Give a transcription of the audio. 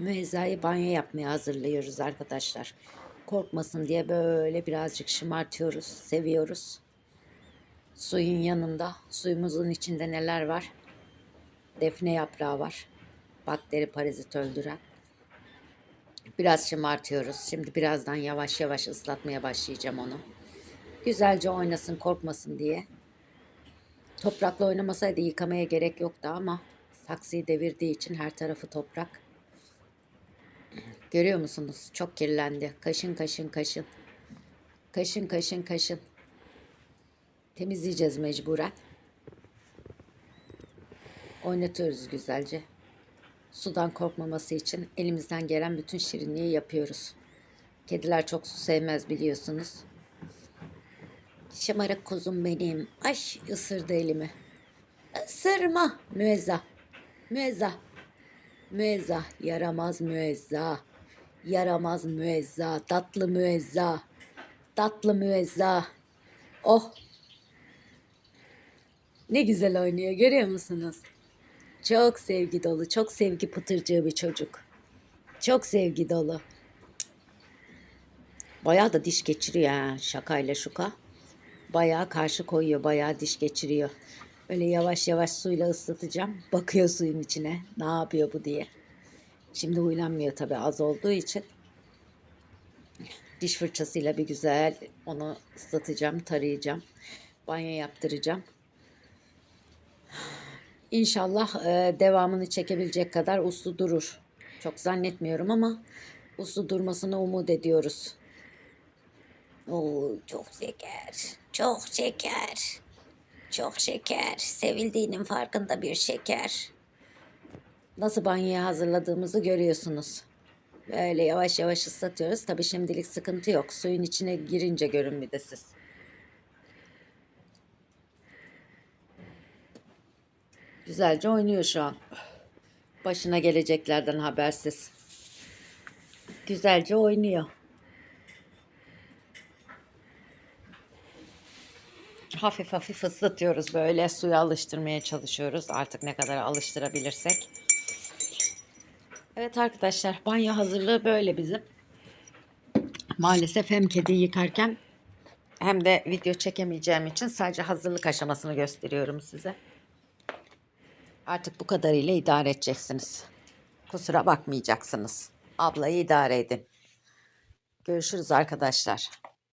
Müezzayı banyo yapmaya hazırlıyoruz arkadaşlar. Korkmasın diye böyle birazcık şımartıyoruz, seviyoruz. Suyun yanında, suyumuzun içinde neler var? Defne yaprağı var. Bakteri parazit öldüren. Biraz şımartıyoruz. Şimdi birazdan yavaş yavaş ıslatmaya başlayacağım onu. Güzelce oynasın, korkmasın diye. Toprakla oynamasaydı yıkamaya gerek yoktu ama saksıyı devirdiği için her tarafı toprak. Görüyor musunuz? Çok kirlendi. Kaşın kaşın kaşın. Kaşın kaşın kaşın. Temizleyeceğiz mecburen. Oynatıyoruz güzelce. Sudan korkmaması için elimizden gelen bütün şirinliği yapıyoruz. Kediler çok su sevmez biliyorsunuz. Şımarık kuzum benim. Ay ısırdı elimi. Isırma. Müezzah. Müezzah. Müezzah. Yaramaz müezzah. Yaramaz müezzah. Tatlı müezzah. Tatlı müezzah. Oh. Ne güzel oynuyor görüyor musunuz? Çok sevgi dolu, çok sevgi pıtırcığı bir çocuk. Çok sevgi dolu. Bayağı da diş geçiriyor ha şakayla şuka. Bayağı karşı koyuyor, bayağı diş geçiriyor. Öyle yavaş yavaş suyla ıslatacağım. Bakıyor suyun içine ne yapıyor bu diye. Şimdi huylanmıyor tabii az olduğu için. Diş fırçasıyla bir güzel onu ıslatacağım, tarayacağım. Banyo yaptıracağım. İnşallah e, devamını çekebilecek kadar uslu durur. Çok zannetmiyorum ama uslu durmasını umut ediyoruz. Oo, çok şeker, çok şeker, çok şeker. Sevildiğinin farkında bir şeker. Nasıl banyoya hazırladığımızı görüyorsunuz. Böyle yavaş yavaş ıslatıyoruz. Tabii şimdilik sıkıntı yok. Suyun içine girince görün bir de siz. Güzelce oynuyor şu an. Başına geleceklerden habersiz. Güzelce oynuyor. Hafif hafif ıslatıyoruz böyle suya alıştırmaya çalışıyoruz. Artık ne kadar alıştırabilirsek. Evet arkadaşlar banyo hazırlığı böyle bizim. Maalesef hem kediyi yıkarken hem de video çekemeyeceğim için sadece hazırlık aşamasını gösteriyorum size. Artık bu kadarıyla idare edeceksiniz. Kusura bakmayacaksınız. Ablayı idare edin. Görüşürüz arkadaşlar.